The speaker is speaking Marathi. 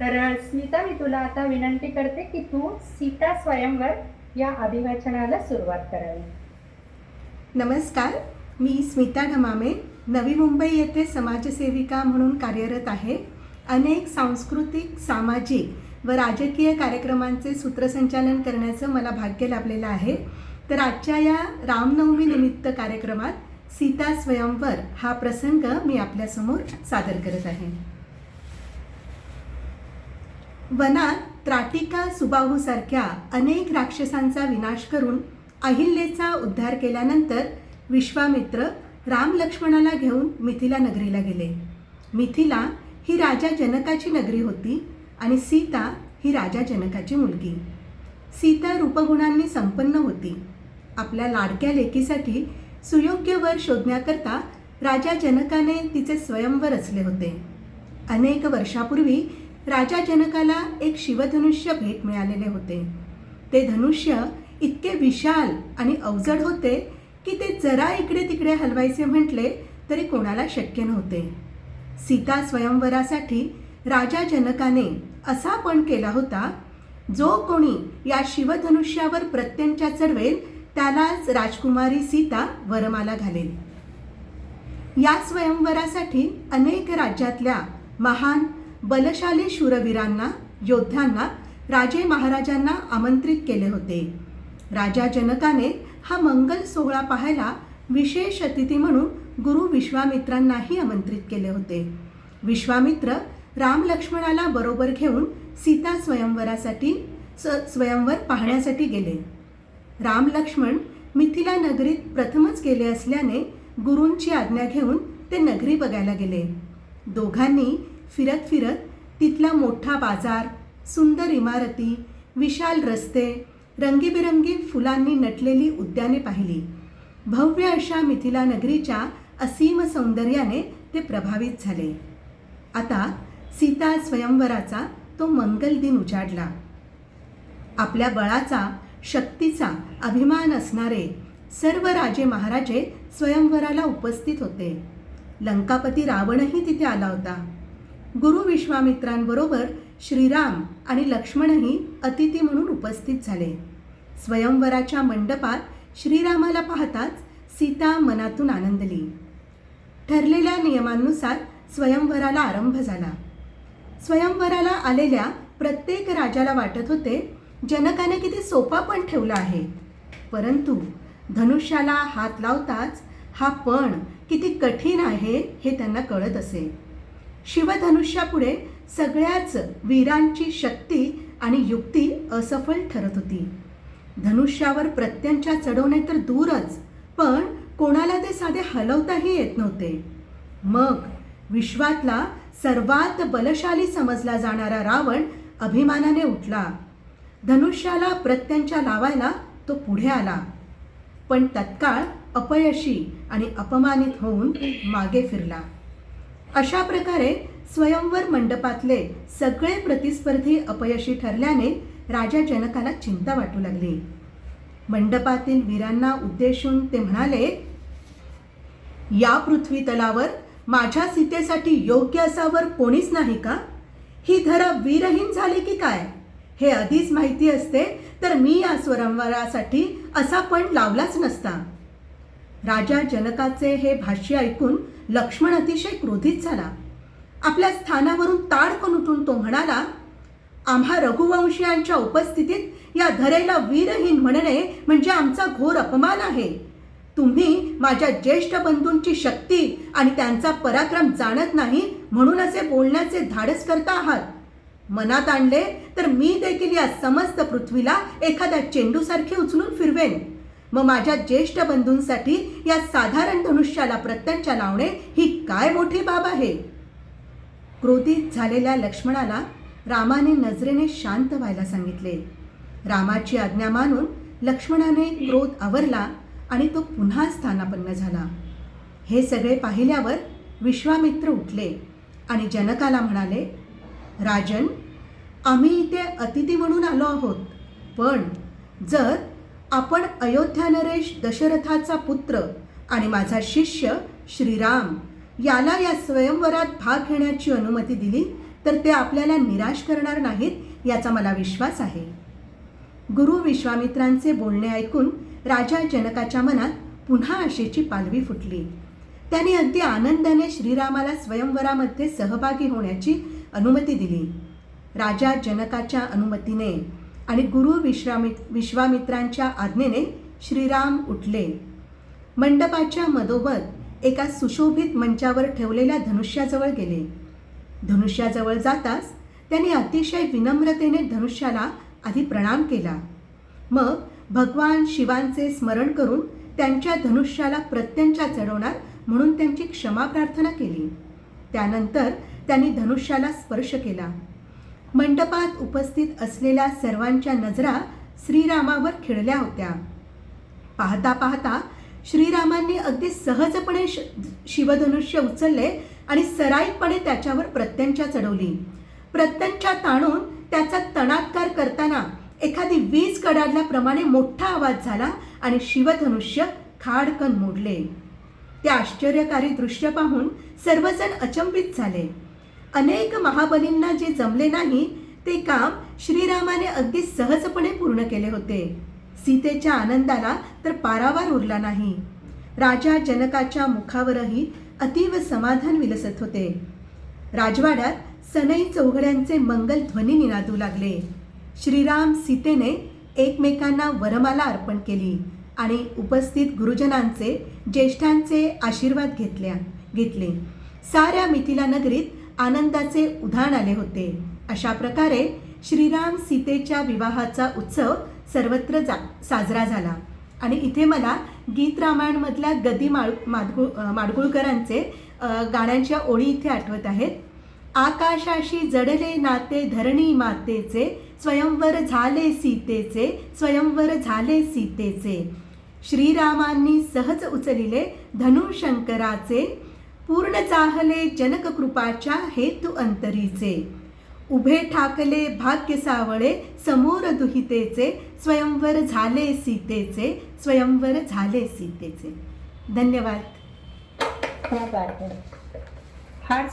तर स्मिता मी तुला आता विनंती करते की तू सीता स्वयंवर या अभिवाचनाला सुरुवात करावी. नमस्कार. मी स्मिता गमामे नवी मुंबई येथे समाजसेविका म्हणून कार्यरत आहे. अनेक सांस्कृतिक सामाजिक व राजकीय कार्यक्रमांचे सूत्रसंचालन करण्याचं मला भाग्य लाभलेलं आहे. तर आजच्या या रामनवमी निमित्त कार्यक्रमात सीता स्वयंवर हा प्रसंग मी आपल्यासमोर सादर करत आहे. वनात त्राटिका सुबाहूसारख्या अनेक राक्षसांचा विनाश करून अहिल्येचा उद्धार केल्यानंतर विश्वामित्र राम लक्ष्मणाला घेऊन मिथिला नगरीला गेले. मिथिला ही राजा जनकाची नगरी होती आणि सीता ही राजा जनकाची मुलगी. सीता रूपगुणांनी संपन्न होती. आपल्या लाडक्या लेकीसाठी सुयोग्य वर शोधण्याकरता राजा जनकाने तिचे स्वयंवर रचले होते. अनेक वर्षापूर्वी राजा जनकाला एक शिवधनुष्य भेट मिळालेले होते. ते धनुष्य इतके विशाल आणि अवजड होते की ते जरा इकडे तिकडे हलवायचे म्हटले तरी कोणाला शक्य नव्हते. सीता स्वयंवरासाठी राजा जनकाने असा पण केला होता जो कोणी या शिवधनुष्यावर प्रत्यंच्या चढवेल त्यालाच राजकुमारी सीता वरमाला घालेल. या स्वयंवरासाठी अनेक राज्यातल्या महान बलशाली शूरवीरांना योद्ध्यांना राजे महाराजांना आमंत्रित केले होते. राजा जनकाने हा मंगल सोहळा पाहायला विशेष अतिथी म्हणून गुरु विश्वामित्रांनाही आमंत्रित केले होते. विश्वामित्र राम लक्ष्मणाला बरोबर घेऊन सीता स्वयंवरासाठी स स्वयंवर पाहण्यासाठी गेले. राम लक्ष्मण मिथिला नगरीत प्रथमच गेले असल्याने गुरूंची आज्ञा घेऊन ते नगरी बघायला गेले. दोघांनी फिरत फिरत तिथला मोठा बाजार सुंदर इमारती विशाल रस्ते रंगीबिरंगी फुलांनी नटलेली उद्याने पाहिली. भव्य अशा मिथिला नगरीच्या असीम सौंदर्याने ते प्रभावित झाले. आता सीता स्वयंवराचा तो मंगल दिन उजाडला. आपल्या बळाचा शक्तीचा अभिमान असणारे सर्व राजे महाराजे स्वयंवराला उपस्थित होते. लंकापती रावणही तिथे आला होता. गुरु विश्वामित्रांबरोबर श्रीराम आणि लक्ष्मणही अतिथी म्हणून उपस्थित झाले. स्वयंवराच्या मंडपात श्रीरामाला पाहताच सीता मनातून आनंदली. ठरलेल्या नियमांनुसार स्वयंवराला आरंभ झाला. स्वयंवराला आलेल्या प्रत्येक राजाला वाटत होते जनकाने किती सोपा पण ठेवला आहे. परंतु धनुष्याला हात लावताच हा पण किती कठीण आहे हे त्यांना कळत असे. शिवधनुष्यापुढे सगळ्याच वीरांची शक्ती आणि युक्ती असफल ठरत होती. धनुष्यावर प्रत्यंच्या चढवणे तर दूरच पण कोणाला ते साधे हलवताही येत नव्हते. मग विश्वातला सर्वात बलशाली समजला जाणारा रावण अभिमानाने उठला. धनुष्याला प्रत्यंचा लावायला तो पुढे आला. पण तत्काळ अपयशी आणि अपमानित होऊन मागे फिरला. अशा प्रकारे स्वयंवर मंडपातले सगळे प्रतिस्पर्धी अपयशी ठरल्याने राजा जनकाला चिंता वाटू लागली. मंडपातील वीरांना उद्देशून ते म्हणाले या पृथ्वी तलावर माझ्या सीतेसाठी योग्य असावर कोणीच नाही का? ही धरा वीरहीन झाली की काय? हे आधीच माहिती असते तर मी या स्वयंवरासाठी असा पण लावलाच नसता. राजा जनकाचे हे भाष्य ऐकून लक्ष्मण अतिशय क्रोधित झाला. आपल्या स्थानावरून ताडकन उठून तो म्हणाला आम्हा रघुवंशीयांच्या उपस्थितीत या धरेला वीरहीन म्हणणे म्हणजे आमचा घोर अपमान आहे. तुम्ही माझ्या ज्येष्ठ बंधूंची शक्ती आणि त्यांचा पराक्रम जाणत नाही म्हणून असे बोलण्याचे धाडस करता आहात. मनात आणले तर मी देखील या समस्त पृथ्वीला एखाद्या चेंडूसारखे उचलून फिरवेन. मग माझ्या ज्येष्ठ बंधूंसाठी या साधारण धनुष्याला प्रत्यंचा लावणे ही काय मोठी बाब आहे? क्रोधित झालेल्या लक्ष्मणाला रामाने नजरेने शांत व्हायला सांगितले. रामाची आज्ञा मानून लक्ष्मणाने क्रोध आवरला आणि तो पुन्हा स्थानापन्न झाला. हे सगळे पाहिल्यावर विश्वामित्र उठले आणि जनकाला म्हणाले राजन आम्ही इथे अतिथी म्हणून आलो आहोत. पण जर आपण अयोध्या नरेश दशरथाचा पुत्र आणि माझा शिष्य श्रीराम. याला या स्वयंवरात भाग घेण्याची अनुमती दिली तर ते आपल्याला निराश करणार नाहीत याचा मला विश्वास आहे. गुरु विश्वामित्रांचे बोलणे ऐकून राजा जनकाच्या मनात पुन्हा आशेची पालवी फुटली. त्याने अगदी आनंदाने श्रीरामाला स्वयंवरामध्ये सहभागी होण्याची अनुमती दिली. राजा जनकाच्या अनुमतीने आणि गुरु विश्रामित विश्वामित्रांच्या आज्ञेने श्रीराम उठले. मंडपाच्या मधोमध एका सुशोभित मंचावर ठेवलेल्या धनुष्याजवळ गेले. धनुष्याजवळ जाताच त्यांनी अतिशय विनम्रतेने धनुष्याला आधी प्रणाम केला. मग भगवान शिवांचे स्मरण करून त्यांच्या धनुष्याला प्रत्यंचा चढवणार म्हणून त्यांची क्षमा प्रार्थना केली. त्यानंतर त्यांनी धनुष्याला स्पर्श केला. मंडपात उपस्थित असलेल्या सर्वांच्या नजरा श्रीरामावर खिळल्या होत्या. पाहता पाहता श्रीरामांनी अगदी सहजपणे श शिवधनुष्य उचलले आणि सराईतपणे त्याच्यावर प्रत्यंचा चढवली. प्रत्यंचा ताणून त्याचा तणात्कार करताना एखादी वीज कडाडल्याप्रमाणे मोठा आवाज झाला आणि शिवधनुष्य खाडकन मोडले. ते आश्चर्यकारी दृश्य पाहून सर्वजण अचंबित झाले. अनेक महाबलींना जे जमले नाही ते काम श्रीरामाने अगदी सहजपणे पूर्ण केले होते. सीतेच्या आनंदाला तर पारावार उरला नाही. राजा जनकाच्या मुखावरही अतीव समाधान विलसत होते. राजवाड्यात सनई चौघड्यांचे मंगल ध्वनी निनादू लागले. श्रीराम सीतेने एकमेकांना वरमाला अर्पण केली आणि उपस्थित गुरुजनांचे ज्येष्ठांचे आशीर्वाद घेतल्या घेतले. साऱ्या मिथिला नगरीत आनंदाचे उधाण आले होते. अशा प्रकारे श्रीराम सीतेच्या विवाहाचा उत्सव सर्वत्र जा साजरा झाला. आणि इथे मला गीत रामायणमधल्या गदी माळ माडगुळ माडगुळकरांचे गाण्यांच्या ओळी इथे आठवत आहेत. आकाशाशी जडले नाते धरणी मातेचे स्वयंवर झाले सीतेचे स्वयंवर झाले सीतेचे. श्रीरामांनी सहज उचलिले धनुशंकराचे पूर्ण चाहले जनक कृपाच्या हेतू अंतरीचे. उभे ठाकले भाग्य सावळे समोर दुहितेचे स्वयंवर झाले सीतेचे स्वयंवर झाले सीतेचे. धन्यवाद. फार